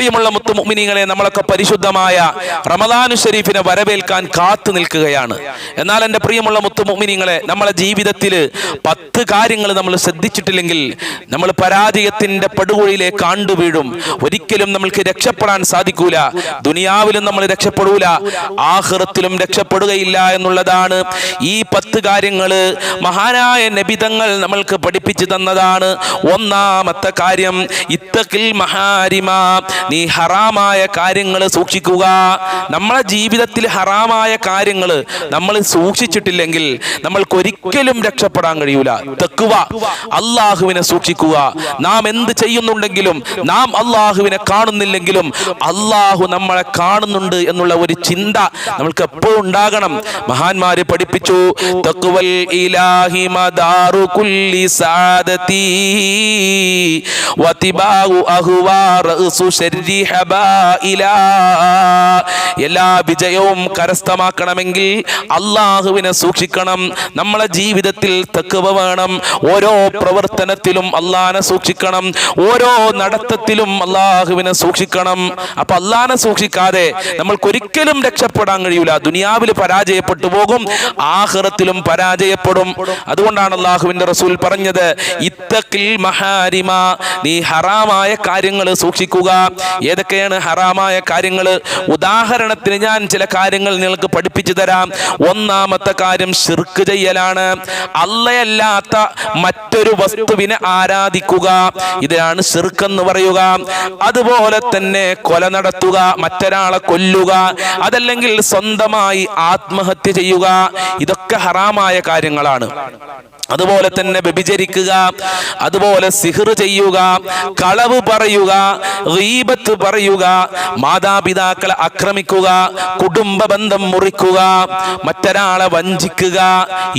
പ്രിയമുള്ള മുത്തുമുമിനിങ്ങളെ നമ്മളൊക്കെ പരിശുദ്ധമായ റമദാനു ഷെരീഫിനെ വരവേൽക്കാൻ കാത്തു നിൽക്കുകയാണ്. എന്നാൽ എന്റെ പ്രിയമുള്ള മുത്തുമുമിനിങ്ങളെ നമ്മളെ ജീവിതത്തിൽ പത്ത് കാര്യങ്ങൾ നമ്മൾ ശ്രദ്ധിച്ചിട്ടില്ലെങ്കിൽ നമ്മൾ പരാജയത്തിന്റെ പടുകുഴിയിലേക്ക് ആണ്ടു വീഴും. ഒരിക്കലും നമ്മൾക്ക് രക്ഷപ്പെടാൻ സാധിക്കൂല. ദുനിയാവിലും നമ്മൾ രക്ഷപ്പെടൂല. ആഹൃത്തിലും രക്ഷപ്പെടുകയില്ല എന്നുള്ളതാണ് ഈ പത്ത് കാര്യങ്ങൾ. മഹാനായ നബിതങ്ങൾ നമ്മൾക്ക് പഠിപ്പിച്ചു തന്നതാണ്. ഒന്നാമത്തെ കാര്യം ഇത്തക്കിൽ മഹാരിമ നീ ഹറാമായ കാര്യങ്ങൾ സൂക്ഷിക്കുക. നമ്മളെ ജീവിതത്തിൽ ഹറാമായ കാര്യങ്ങൾ നമ്മൾ സൂക്ഷിച്ചിട്ടില്ലെങ്കിൽ നമ്മൾക്കൊരിക്കലും രക്ഷപ്പെടാൻ കഴിയൂല. തെക്കുക അള്ളാഹുവിനെ സൂക്ഷിക്കുക. നാം എന്ത് ചെയ്യുന്നുണ്ടെങ്കിലും നാം അള്ളാഹുവിനെ കാണുന്നില്ലെങ്കിലും അള്ളാഹു നമ്മളെ കാണുന്നുണ്ട് എന്നുള്ള ഒരു ചിന്ത നമ്മൾക്ക് എപ്പോഴും ഉണ്ടാകണം. മഹാന്മാര് പഠിപ്പിച്ചു തക്കുവൽ ഇലാഹി മദാറു കുല്ലി സാദതി വതിബാഉ അഹ്വാ റഅസു എല്ലാ വിജയവും കരസ്ഥമാക്കണമെങ്കിൽ അള്ളാഹുവിനെ സൂക്ഷിക്കണം. നമ്മളെ ജീവിതത്തിൽ തെക്കുവ വേണം. ഓരോ പ്രവർത്തനത്തിലും അള്ളഹാനെ സൂക്ഷിക്കണം. ഓരോ നടത്തത്തിലും അള്ളാഹുവിനെ സൂക്ഷിക്കണം. അപ്പൊ അള്ളഹാനെ സൂക്ഷിക്കാതെ നമ്മൾക്കൊരിക്കലും രക്ഷപ്പെടാൻ കഴിയൂല. ദുനിയാവിൽ പരാജയപ്പെട്ടു പോകും ആഹ്റത്തിലും പരാജയപ്പെടും. അതുകൊണ്ടാണ് അള്ളാഹുവിന്റെ റസൂൽ പറഞ്ഞത് ഇത്തക്കിൽ മഹാരിമ നീ ഹറാമായ കാര്യങ്ങൾ സൂക്ഷിക്കുക. ഏതൊക്കെയാണ് ഹറാമായ കാര്യങ്ങൾ ഉദാഹരണത്തിന് ഞാൻ ചില കാര്യങ്ങൾ നിങ്ങൾക്ക് പഠിപ്പിച്ചു തരാം. ഒന്നാമത്തെ കാര്യം ശിർക്ക് ചെയ്യലാണ്. അല്ലയല്ലാത്ത മറ്റൊരു വസ്തുവിനെ ആരാധിക്കുക. ഇതാണ് ശിർക്ക് എന്ന് പറയുക. അതുപോലെ തന്നെ കൊല നടത്തുക മറ്റൊരാളെ കൊല്ലുക അതല്ലെങ്കിൽ സ്വന്തമായി ആത്മഹത്യ ചെയ്യുക. ഇതൊക്കെ ഹറാമായ കാര്യങ്ങളാണ്. അതുപോലെ തന്നെ വ്യഭിചരിക്കുക അതുപോലെ സിഹർ ചെയ്യുക കളവ് പറയുക ഗീബത്ത് പറയുക മാതാപിതാക്കളെ ആക്രമിക്കുക കുടുംബ ബന്ധം മുറിക്കുക മറ്റൊരാളെ വഞ്ചിക്കുക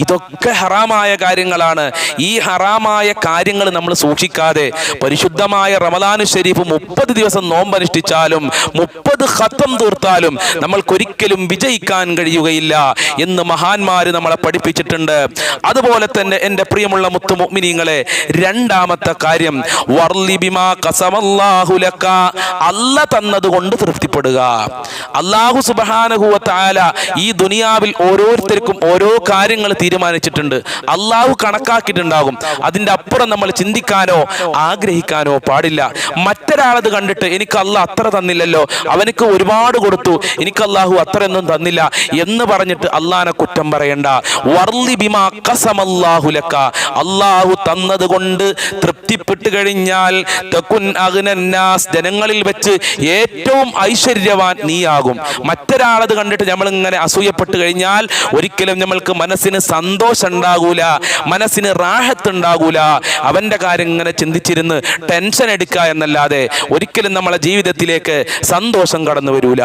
ഇതൊക്കെ ഹറാമായ കാര്യങ്ങളാണ്. ഈ ഹറാമായ കാര്യങ്ങൾ നമ്മൾ സൂക്ഷിക്കാതെ പരിശുദ്ധമായ റമദാനു ഷെരീഫ് മുപ്പത് ദിവസം നോമ്പനുഷ്ഠിച്ചാലും മുപ്പത് ഹത്തം തീർത്താലും നമ്മൾക്കൊരിക്കലും വിജയിക്കാൻ കഴിയുകയില്ല എന്ന് മഹാന്മാര് നമ്മളെ പഠിപ്പിച്ചിട്ടുണ്ട്. അതുപോലെ തന്നെ എന്റെ പ്രിയമുള്ള മുത്തുമുമിനിങ്ങളെ രണ്ടാമത്തെ കാര്യം വർലിബിമാ കസമല്ലാഹുലക്ക അല്ല തന്നത് കൊണ്ട് തൃപ്തിപ്പെടുക. അള്ളാഹു സുബ്ഹാനഹു തആല ഈ ദുനിയാവിൽ ഓരോരുത്തർക്കും ഓരോ കാര്യങ്ങൾ തീരുമാനിച്ചിട്ടുണ്ട്. അള്ളാഹു കണക്കാക്കിയിട്ടുണ്ടാകും. അതിന്റെ അപ്പുറം നമ്മൾ ചിന്തിക്കാനോ ആഗ്രഹിക്കാനോ പാടില്ല. മറ്റൊരാളത് കണ്ടിട്ട് എനിക്ക് അല്ല അത്ര തന്നില്ലല്ലോ. അവനക്ക് ഒരുപാട് കൊടുത്തു. എനിക്ക് അള്ളാഹു അത്രയൊന്നും തന്നില്ല എന്ന് പറഞ്ഞിട്ട് അള്ളാനെ കുറ്റം പറയണ്ട. വർലി ബിമാ കസമല്ലാഹുലക്ക ലക. അള്ളാഹു തന്നത് കൊണ്ട് തൃപ്തിപ്പെട്ട് കഴിഞ്ഞാൽ തകുൻ അഗ്നന്നാസ് വെച്ച് ഏറ്റവും ഐശ്വര്യവാൻ നീയാകും. മറ്റൊരാളത് കണ്ടിട്ട് നമ്മൾ ഇങ്ങനെ അസൂയപ്പെട്ട് കഴിഞ്ഞാൽ ഒരിക്കലും നമ്മൾക്ക് മനസ്സിന് സന്തോഷം ഉണ്ടാകൂല മനസ്സിന് റാഹത്ത് ഉണ്ടാകൂല അവന്റെ കാര്യം ഇങ്ങനെ ചിന്തിച്ചിരുന്ന് ടെൻഷൻ എടുക്കുക എന്നല്ലാതെ ഒരിക്കലും നമ്മളെ ജീവിതത്തിലേക്ക് സന്തോഷം കടന്നു വരൂല.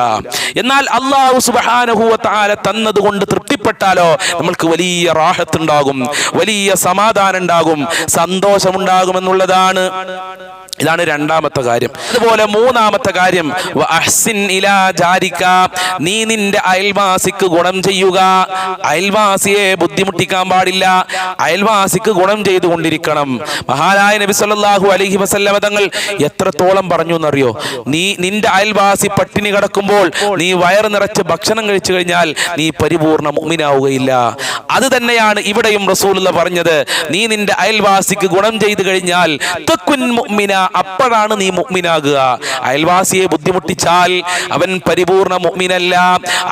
എന്നാൽ അള്ളാഹു സുബാനുഭൂവ താല തന്നത് കൊണ്ട് തൃപ്തിപ്പെട്ടാലോ നമ്മൾക്ക് വലിയ റാഹത്ത് ഉണ്ടാകും വലിയ സമാധാനം ഉണ്ടാകും സന്തോഷമുണ്ടാകുമെന്നുള്ളതാണ്. ഇതാണ് രണ്ടാമത്തെ കാര്യം. അതുപോലെ മൂന്നാമത്തെ കാര്യം നീ നിന്റെ അയൽവാസിക്ക് ഗുണം ചെയ്യുക അയൽവാസിയെ ബുദ്ധിമുട്ടിക്കാൻ പാടില്ല. അയൽവാസിക്ക് ഗുണം ചെയ്തുകൊണ്ടിരിക്കണം. മഹാനായ നബി സല്ലല്ലാഹു അലൈഹി വസല്ലമ തങ്ങൾ എത്രത്തോളം പറഞ്ഞു എന്നറിയോ നീ നിന്റെ അയൽവാസി പട്ടിണി കിടക്കുമ്പോൾ നീ വയറ് നിറച്ച് ഭക്ഷണം കഴിച്ചു കഴിഞ്ഞാൽ നീ പരിപൂർണ മുഅ്മിനാവുകയില്ല അത് തന്നെയാണ് ഇവിടെയും റസൂലുള്ള പറഞ്ഞത്. നീ നിന്റെ അയൽവാസിക്ക് ഗുണം ചെയ്തു കഴിഞ്ഞാൽ അപ്പോഴാണ് നീ മുഅ്മിനാകുക. അയൽവാസിയെ ബുദ്ധിമുട്ടിച്ചാൽ അവൻ പരിപൂർണ മുഅ്മിനല്ല.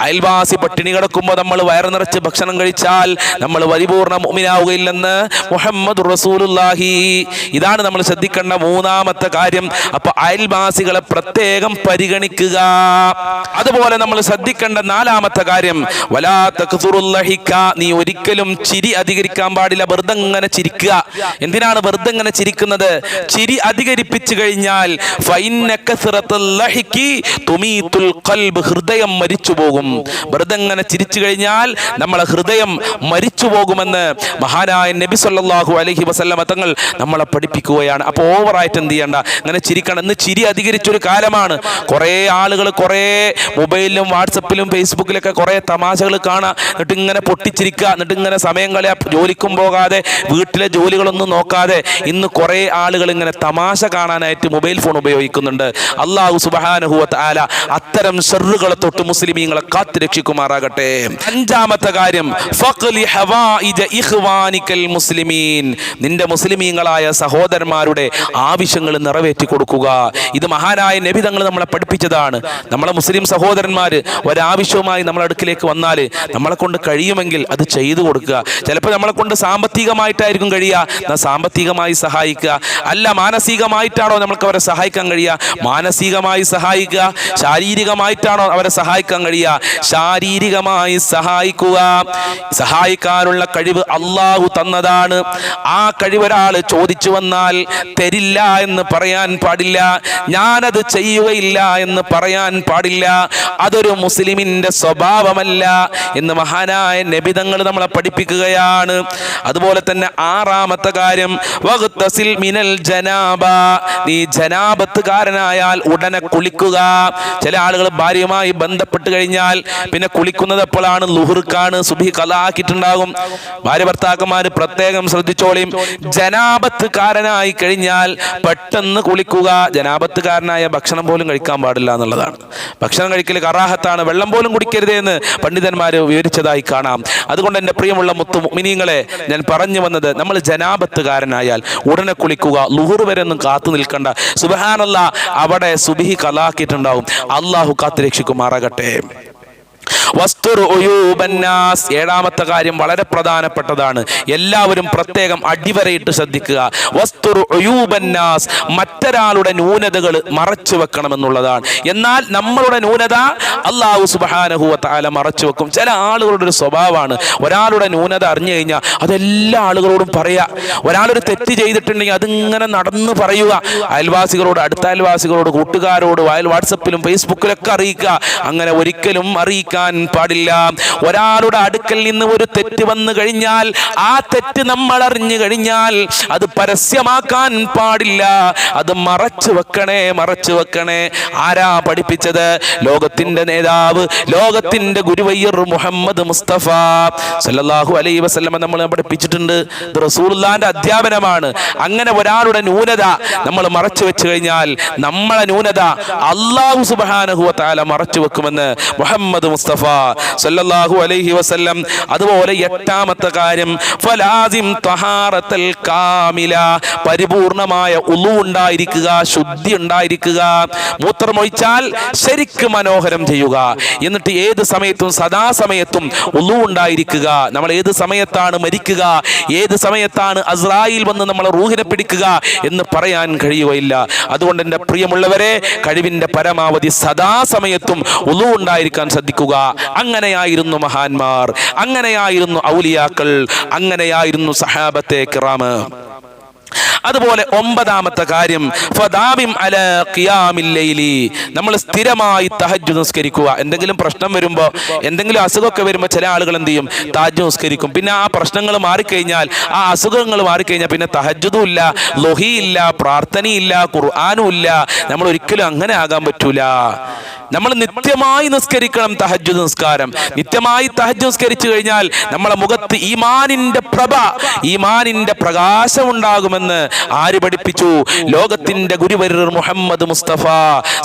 അയൽവാസി പട്ടിണി കിടക്കുമ്പോൾ നമ്മൾ വയറ് നിറച്ച് ഭക്ഷണം കഴിച്ചാൽ നമ്മൾ പരിപൂർണ മുഅ്മിനാവുകയില്ലെന്ന് മുഹമ്മദ് റസൂലുള്ളാഹി. ഇതാണ് നമ്മൾ ശ്രദ്ധിക്കേണ്ട മൂന്നാമത്തെ കാര്യം. അപ്പൊ അയൽവാസികളെ പ്രത്യേകം പരിഗണിക്കുക. അതുപോലെ നമ്മൾ ശ്രദ്ധിക്കേണ്ട നാലാമത്തെ കാര്യം നീ ഒരിക്കലും ചിരി അധികരിക്കാൻ പാടില്ല വെറുതെ ഇങ്ങനെ ചിരിക്കുക എന്തിനാണ് വെറുതെ ഇങ്ങനെ ചിരിക്കുന്നത്? ചിരി അധികരിപ്പിച്ചു കഴിഞ്ഞാൽ. ഹൃദയം മരിച്ചു പോകും വെറുതെ ഇങ്ങനെ ചിരിച്ചു കഴിഞ്ഞാൽ നമ്മളെ ഹൃദയം മരിച്ചു പോകുമെന്ന് മഹാനായ നബി സല്ലാഹു അലഹി വസല്ലമ തങ്ങൾ നമ്മളെ പഠിപ്പിക്കുകയാണ്. അപ്പോൾ ഓവറായിട്ട് എന്ത് ചെയ്യണ്ട? ഇങ്ങനെ ചിരിക്കണം. ഇന്ന് ചിരി അധികരിച്ചൊരു കാലമാണ്. കുറേ ആളുകൾ കുറേ മൊബൈലിലും വാട്സപ്പിലും ഫേസ്ബുക്കിലൊക്കെ കുറേ തമാശകൾ കാണുക എന്നിട്ട് ഇങ്ങനെ പൊട്ടിച്ചിരിക്കുക എന്നിട്ട് ഇങ്ങനെ സമയം കളയാ. ജോലിക്കും പോകാതെ വീട്ടിലെ ജോലികളൊന്നും നോക്കാതെ ഇന്ന് കുറേ ആളുകൾ ഇങ്ങനെ തമാശ കാണാനായിട്ട് മൊബൈൽ ഫോൺ ഉപയോഗിക്കുന്നുണ്ട്. അള്ളാഹു സുബാനുഹുവത്ത് ആല അത്തരം ഷെറുകളെ തൊട്ട് മുസ്ലിമീങ്ങളെ കാത്തു രക്ഷിക്കുമാറാകട്ടെ അഞ്ചാമത്തെ കാര്യം മുസ്ലിമീൻ. നിന്റെ മുസ്ലിമീങ്ങളായ സഹോദരന്മാരുടെ ആവശ്യങ്ങൾ നിറവേറ്റി കൊടുക്കുക ഇത് മഹാനായ നബി തങ്ങൾ നമ്മളെ പഠിപ്പിച്ചതാണ്. നമ്മളെ മുസ്ലിം സഹോദരന്മാർ ഒരാവശ്യവുമായി നമ്മളെ അടുക്കിലേക്ക് വന്നാൽ നമ്മളെ കൊണ്ട് കഴിയുമെങ്കിൽ അത് ചെയ്തു കൊടുക്കുക. ചിലപ്പോൾ നമ്മളെ കൊണ്ട് സാമ്പത്തികമായിട്ടായിരിക്കും കഴിയുക. സാമ്പത്തികമായി സഹായിക്കുക. അല്ല മാനസികമായിട്ടാണോ നമ്മൾക്ക് അവരെ സഹായിക്കാൻ കഴിയുക? മാനസികമായി സഹായിക്കുക. ശാരീരികമായിട്ടാണോ അവരെ സഹായിക്കാൻ കഴിയുക? ശാരീരികമായി സഹായിക്കുക. സഹായിക്കാനുള്ള കഴിവ് അള്ളാഹു തന്നതാണ്. ആ കഴിവ് ഒരാൾ ചോദിച്ചു വന്നാൽ തരില്ല എന്ന് പറയാൻ പാടില്ല. ഞാനത് ചെയ്യുകയില്ല എന്ന് പറയാൻ പാടില്ല. അതൊരു മുസ്ലിമിന്റെ സ്വഭാവമല്ല എന്ന് മഹാനായ നബിതങ്ങൾ നമ്മളെ പഠിപ്പിക്കുകയാണ്. അതുപോലെ തന്നെ ആറാമത്തെ കാര്യം വഗ്തസിൽ മിനൽ ജനാബ. നീ ജനാബത്തുകാരനായാൽ ഉടനെ കുളിക്കുക. ചില ആളുകൾ ഭാര്യയുമായി ബന്ധപ്പെട്ട് കഴിഞ്ഞാൽ പിന്നെ കുളിക്കുന്നത് എപ്പോഴാണ്? ലുഹുർക്കാണ് സുബി കലാക്കിയിട്ടുണ്ടാകും ഭാര്യ ഭർത്താക്കന്മാർ പ്രത്യേകം ശ്രദ്ധിച്ചോളിയും. ജനാപത്തുകാരനായി കഴിഞ്ഞാൽ പെട്ടെന്ന് കുളിക്കുക. ജനാപത്തുകാരനായ ഭക്ഷണം പോലും കഴിക്കാൻ പാടില്ല എന്നുള്ളതാണ്. ഭക്ഷണം കഴിക്കൽ കറാഹത്താണ് വെള്ളം പോലും കുടിക്കരുത് എന്ന് പണ്ഡിതന്മാർ വിവരിച്ചതായി കാണാം. അതുകൊണ്ട് എന്റെ പ്രിയമുള്ള മുത്തു മിനിങ്ങളെ ഞാൻ പറഞ്ഞു വന്നത് നമ്മൾ ജനാപത്തുകാരനായാൽ ഉടനെ കുളിക്കുക ലുഹുർ വരെ ഒന്നും കാത്തു നിൽക്കണ്ട. സുബഹാനല്ല അവിടെ സുബിഹി കലാക്കിയിട്ടുണ്ടാവും അള്ളാഹു കാത്തു രക്ഷിക്കുമാറാകട്ടെ ഏഴാമത്തെ കാര്യം വളരെ പ്രധാനപ്പെട്ടതാണ്. എല്ലാവരും പ്രത്യേകം അടിവരയിട്ട് ശ്രദ്ധിക്കുക. മറ്റൊരാളുടെ ന്യൂനതകൾ മറച്ചു വെക്കണമെന്നുള്ളതാണ്. എന്നാൽ നമ്മളുടെ ന്യൂനത അള്ളാഹു സുബാനഹുവ മറച്ചു വെക്കും. ചില ആളുകളുടെ ഒരു സ്വഭാവമാണ്. ഒരാളുടെ ന്യൂനത അറിഞ്ഞു കഴിഞ്ഞാൽ അതെല്ലാ ആളുകളോടും പറയാ. ഒരാളൊരു തെറ്റ് ചെയ്തിട്ടുണ്ടെങ്കിൽ അതിങ്ങനെ നടന്ന് പറയുക. അയൽവാസികളോട് അടുത്ത അയൽവാസികളോട് കൂട്ടുകാരോട് വാട്സപ്പിലും ഫേസ്ബുക്കിലൊക്കെ അറിയിക്കുക. അങ്ങനെ ഒരിക്കലും അറിയിക്കാൻ പാടില്ല. ഒരാളുടെ അടുക്കൽ നിന്ന് ഒരു തെറ്റ് വന്നു കഴിഞ്ഞാൽ ആ തെറ്റ് നമ്മൾ അറിഞ്ഞു കഴിഞ്ഞാൽ അത് പരസ്യമാക്കാൻ പാടില്ല. അത് മറച്ചു വെക്കണേ മറച്ചു വെക്കണേ. ആരാ പഠിപ്പിച്ചത്? ലോകത്തിന്റെ നേതാവ് ലോകത്തിന്റെ ഗുരുവയ്യർ മുഹമ്മദ് മുസ്തഫ. സല്ലാഹു അലൈ വസ്ലമ നമ്മൾ പഠിപ്പിച്ചിട്ടുണ്ട്. ഇത് റസൂലുള്ളാന്റെ അധ്യാപനമാണ്. അങ്ങനെ ഒരാളുടെ ന്യൂനത നമ്മൾ മറച്ചു വെച്ചു കഴിഞ്ഞാൽ നമ്മളെ ന്യൂനത അള്ളാഹു സുബ്ഹാനഹു വ തആല മറച്ചു വെക്കുമെന്ന് മുഹമ്മദ് മുസ്തഫ സല്ലല്ലാഹു അലൈഹി വസല്ലം. അതുപോലെ എട്ടാമത്തെ കാര്യം ഫലാസിം തഹാറത്തൽ കാമില. പരിപൂർണമായ ഉളു ഉണ്ടായിരിക്കുക ശുദ്ധി ഉണ്ടായിരിക്കുക. മൂത്രമൊഴിച്ചാൽ ശരിക്ക് മനോഹരം ചെയ്യുക. എന്നിട്ട് ഏത് സമയത്തും സദാസമയത്തും ഉളു ഉണ്ടായിരിക്കുക. നമ്മൾ ഏത് സമയത്താണ് മരിക്കുക? ഏത് സമയത്താണ് അസ്രായിൽ വന്ന് നമ്മളെ റൂഹിനെ പിടിക്കുക എന്ന് പറയാൻ കഴിയുകയില്ല. അതുകൊണ്ട് എന്റെ പ്രിയമുള്ളവരെ കഴിവിന്റെ പരമാവധി സദാസമയത്തും ഉളു ഉണ്ടായിരിക്കാൻ ശ്രദ്ധിക്കുക. അങ്ങനെയായിരുന്നു മഹാന്മാർ. അങ്ങനെയായിരുന്നു ഔലിയാക്കൾ. അങ്ങനെയായിരുന്നു സഹാബത്തെ കിറാമ്. അതുപോലെ ഒമ്പതാമത്തെ കാര്യം നമ്മൾ സ്ഥിരമായി തഹജ് നിസ്കരിക്കുക. എന്തെങ്കിലും പ്രശ്നം വരുമ്പോൾ എന്തെങ്കിലും അസുഖമൊക്കെ വരുമ്പോൾ ചില ആളുകൾ എന്ത് ചെയ്യും? താജ് നിസ്കരിക്കും. പിന്നെ ആ പ്രശ്നങ്ങൾ മാറിക്കഴിഞ്ഞാൽ ആ അസുഖങ്ങൾ മാറിക്കഴിഞ്ഞാൽ പിന്നെ തഹജ്ജുദും ഇല്ല ലൊഹിയില്ല പ്രാർത്ഥനയില്ല ഖുർആാനും ഇല്ല. നമ്മൾ ഒരിക്കലും അങ്ങനെ ആകാൻ പറ്റൂല. നമ്മൾ നിത്യമായി നിസ്കരിക്കണം തഹജ് നിസ്കാരം. നിത്യമായി തഹജ് നിസ്കരിച്ചു കഴിഞ്ഞാൽ നമ്മളെ മുഖത്ത് ഈമാനിന്റെ പ്രഭ ഈമാനിന്റെ പ്രകാശം ഉണ്ടാകുമെന്ന് ആര് പഠിപ്പിച്ചു? ലോകത്തിന്റെ ഗുരുവരർ മുഹമ്മദ് മുസ്തഫ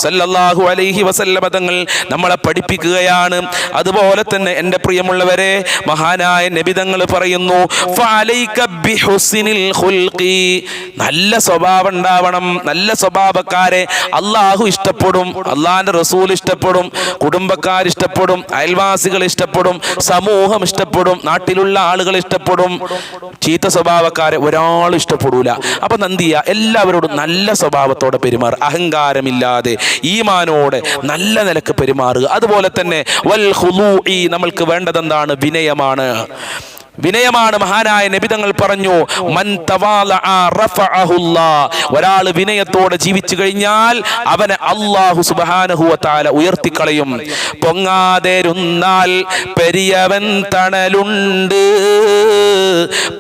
സല്ലല്ലാഹു അലൈഹി വസല്ലമ തങ്ങൾ നമ്മളെ പഠിപ്പിക്കുകയാണ്. അതുപോലെ തന്നെ എന്റെ പ്രിയമുള്ളവരെ മഹാനായ നബിതങ്ങൾ പറയുന്നു നല്ല സ്വഭാവം ഉണ്ടാവണം. നല്ല സ്വഭാവക്കാരെ അള്ളാഹു ഇഷ്ടപ്പെടും അള്ളാഹിന്റെ റസൂൽ ഇഷ്ടപ്പെടും കുടുംബക്കാർ ഇഷ്ടപ്പെടും അയൽവാസികൾ ഇഷ്ടപ്പെടും സമൂഹം ഇഷ്ടപ്പെടും നാട്ടിലുള്ള ആളുകൾ ഇഷ്ടപ്പെടും. ചീത്ത സ്വഭാവക്കാരെ ഒരാൾ ഇഷ്ടപ്പെടൂല അപ്പൊ നന്ദിയ എല്ലാവരോടും നല്ല സ്വഭാവത്തോടെ പെരുമാറുക അഹങ്കാരമില്ലാതെ ഈമാനോടെ നല്ല നിലയ്ക്ക് പെരുമാറുക. അതുപോലെ തന്നെ വൽ ഈ നമ്മൾക്ക് വേണ്ടതെന്താണ്? വിനയമാണ്. വിനയമാണ് മഹാനായ നബിതങ്ങൾ പറഞ്ഞു ഒരാൾ വിനയത്തോടെ ജീവിച്ചു കഴിഞ്ഞാൽ അവനെ അള്ളാഹു തആല ഉയർത്തിക്കളയും. പൊങ്ങാതെരുന്നാൽ പെരിയവൻ തണലുണ്ട്.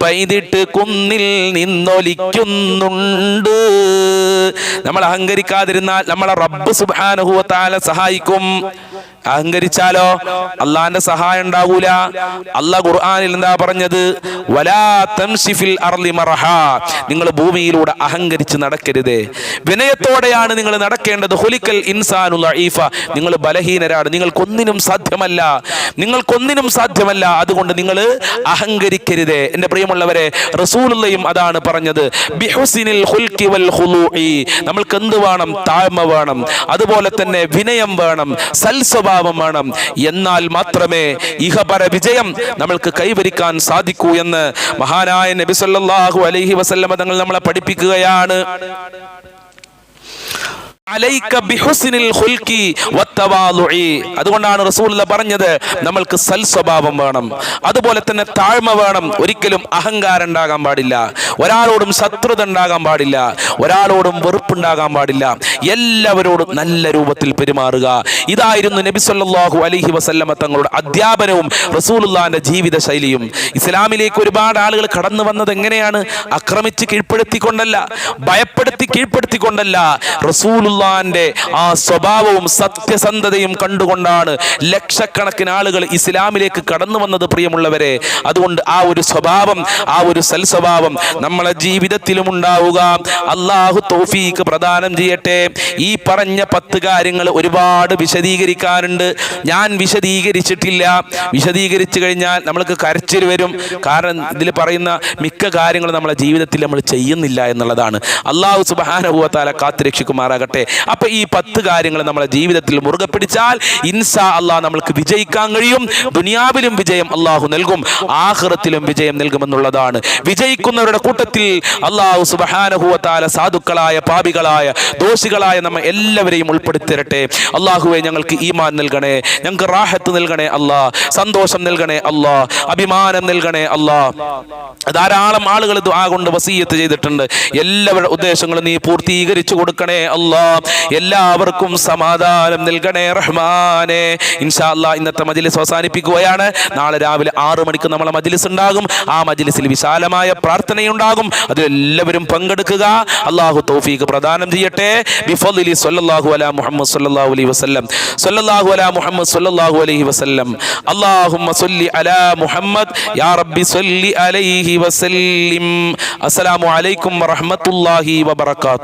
പൈതിട്ട് കുന്നിൽ നിന്നൊലിക്കുന്നുണ്ട്. നമ്മൾ അഹങ്കരിക്കാതിരുന്നാൽ നമ്മളെ റബ്ബ് സുബാനഹുവത്താല സഹായിക്കും. അഹങ്കരിച്ചാലോ? അള്ളാന്റെ സഹായം ഉണ്ടാവൂല. അള്ളാഹ് ഖുർആാനിൽ എന്താ പറഞ്ഞത്? വലാ തംസിഫിൽ നിങ്ങൾ ഭൂമിയിലൂടെ അഹങ്കരിച്ച് നടക്കരുത്. വിനയത്തോടെയാണ് നിങ്ങൾ നടക്കേണ്ടത്. ഹുലിക്കൽ ഇൻസാനുൽ ഈഫ നിങ്ങൾ ബലഹീനരാണ്. നിങ്ങൾക്കൊന്നിനും സാധ്യമല്ല. നിങ്ങൾക്കൊന്നിനും സാധ്യമല്ല. അതുകൊണ്ട് നിങ്ങൾ അഹങ്കരിക്കരുത്. എന്റെ പ്രിയമുള്ളവരെ റസൂലുള്ളയും അതാണ് പറഞ്ഞത്. വൽ നമ്മൾക്ക് എന്ത് വേണം? താഴ്മ വേണം. അതുപോലെ തന്നെ വിനയം വേണം. സൽസ്വഭാവം വേണം എന്നാൽ മാത്രമേ ഇഹപര വിജയം നമ്മൾക്ക് കൈവരിക്കാൻ സാധിക്കൂ എന്ന് മഹാനായ നബി സല്ലല്ലാഹു അലൈഹി വസല്ലമ തങ്ങൾ നമ്മളെ പഠിപ്പിക്കുകയാണ്. അതുകൊണ്ടാണ് റസൂലുള്ള പറഞ്ഞത് നമ്മൾക്ക് സൽ സ്വഭാവം വേണം അതുപോലെ തന്നെ താഴ്മ വേണം. ഒരിക്കലും അഹങ്കാരം ഉണ്ടാകാൻ പാടില്ല ഒരാളോടും ശത്രുത ഉണ്ടാകാൻ പാടില്ല ഒരാളോടും വെറുപ്പുണ്ടാകാൻ പാടില്ല. എല്ലാവരോടും നല്ല രൂപത്തിൽ പെരുമാറുക. ഇതായിരുന്നു നബി സല്ലല്ലാഹു അലൈഹി വസല്ലമ തങ്ങളുടെ അധ്യാപനവും റസൂലുള്ളാന്റെ ജീവിത ശൈലിയും ഇസ്ലാമിലേക്ക് ഒരുപാട് ആളുകൾ കടന്നു വന്നത് എങ്ങനെയാണ്? അക്രമിച്ച് കീഴ്പ്പെടുത്തിക്കൊണ്ടല്ല ഭയപ്പെടുത്തി കീഴ്പ്പെടുത്തിക്കൊണ്ടല്ല. റസൂലുള്ളാന്റെ ആ സ്വഭാവവും സത്യസന്ധതയും കണ്ടുകൊണ്ടാണ് ലക്ഷക്കണക്കിന് ആളുകൾ ഇസ്ലാമിലേക്ക് കടന്നു വന്നത് പ്രിയമുള്ളവരെ. അതുകൊണ്ട് ആ ഒരു സ്വഭാവം ആ ഒരു സൽസ്വഭാവം നമ്മളെ ജീവിതത്തിലും ഉണ്ടാവുക. അള്ളാഹു തോഫീക്ക് പ്രദാനം ചെയ്യട്ടെ. ഈ പറഞ്ഞ പത്ത് കാര്യങ്ങൾ ഒരുപാട് വിശദീകരിക്കാറുണ്ട് ഞാൻ വിശദീകരിച്ചിട്ടില്ല. വിശദീകരിച്ചു കഴിഞ്ഞാൽ നമ്മൾക്ക് കരച്ചിൽ വരും. കാരണം ഇതിൽ പറയുന്ന മിക്ക കാര്യങ്ങളും നമ്മളെ ജീവിതത്തിൽ നമ്മൾ ചെയ്യുന്നില്ല എന്നുള്ളതാണ്. അള്ളാഹു സുബാനുഭവത്താല കാത്തുരക്ഷിക്കുമാറാകട്ടെ. അപ്പൊ ഈ പത്ത് കാര്യങ്ങൾ നമ്മളെ ജീവിതത്തിൽ മുറുകെ പിടിച്ചാൽ ഇൻസാ അള്ളാഹ് നമ്മൾക്ക് വിജയിക്കാൻ കഴിയും. ദുനിയാവിലും വിജയം അള്ളാഹു നൽകും. ആഹ്റത്തിലും വിജയം നൽകുമെന്നുള്ളതാണ്. വിജയിക്കുന്നവരുടെ കൂട്ടത്തിൽ അള്ളാഹു സുബഹാനഹുവത്താല സാധുക്കളായ പാപികളായ ദോഷികളായ നമ്മ എല്ലാവരെയും ഉൾപ്പെടുത്തിരട്ടെ. അള്ളാഹുവെ ഞങ്ങൾക്ക് ഈമാൻ നൽകണേ. ഞങ്ങൾക്ക് റാഹത്ത് നൽകണേ അല്ലാ സന്തോഷം നൽകണേ അല്ലാ അഭിമാനം നൽകണേ അല്ലാ ധാരാളം ആളുകൾ കൊണ്ട് വസീയത്ത് ചെയ്തിട്ടുണ്ട്. എല്ലാവരുടെ ഉദ്ദേശങ്ങളും നീ പൂർത്തീകരിച്ചു കൊടുക്കണേ അല്ലാ എല്ലാവർക്കും സമാധാനം നൽകണേ റഹ്മാനെ. ഇൻഷാല്ല ഇന്നത്തെ മജിലിസ് അവസാനിപ്പിക്കുകയാണ്. നാളെ രാവിലെ ആറു മണിക്ക് നമ്മളെ മജിലിസ് ഉണ്ടാകും. ആ മജിലിസിൽ വിശാലമായ പ്രാർത്ഥനയുണ്ടാകും. അതിൽ എല്ലാവരും പങ്കെടുക്കുക. അള്ളാഹു തൗഫീഖ് പ്രദാനം ചെയ്യട്ടെ. ബിഫദ്ലി സ്വല്ലല്ലാഹു അലാ അലൈഹി അലൈഹി മുഹമ്മദ്. യാ റബ്ബി അലൈഹി വസല്ലിം. അസ്സലാമു അലൈക്കും വറഹ്മത്തുള്ളാഹി വബറകാതുഹു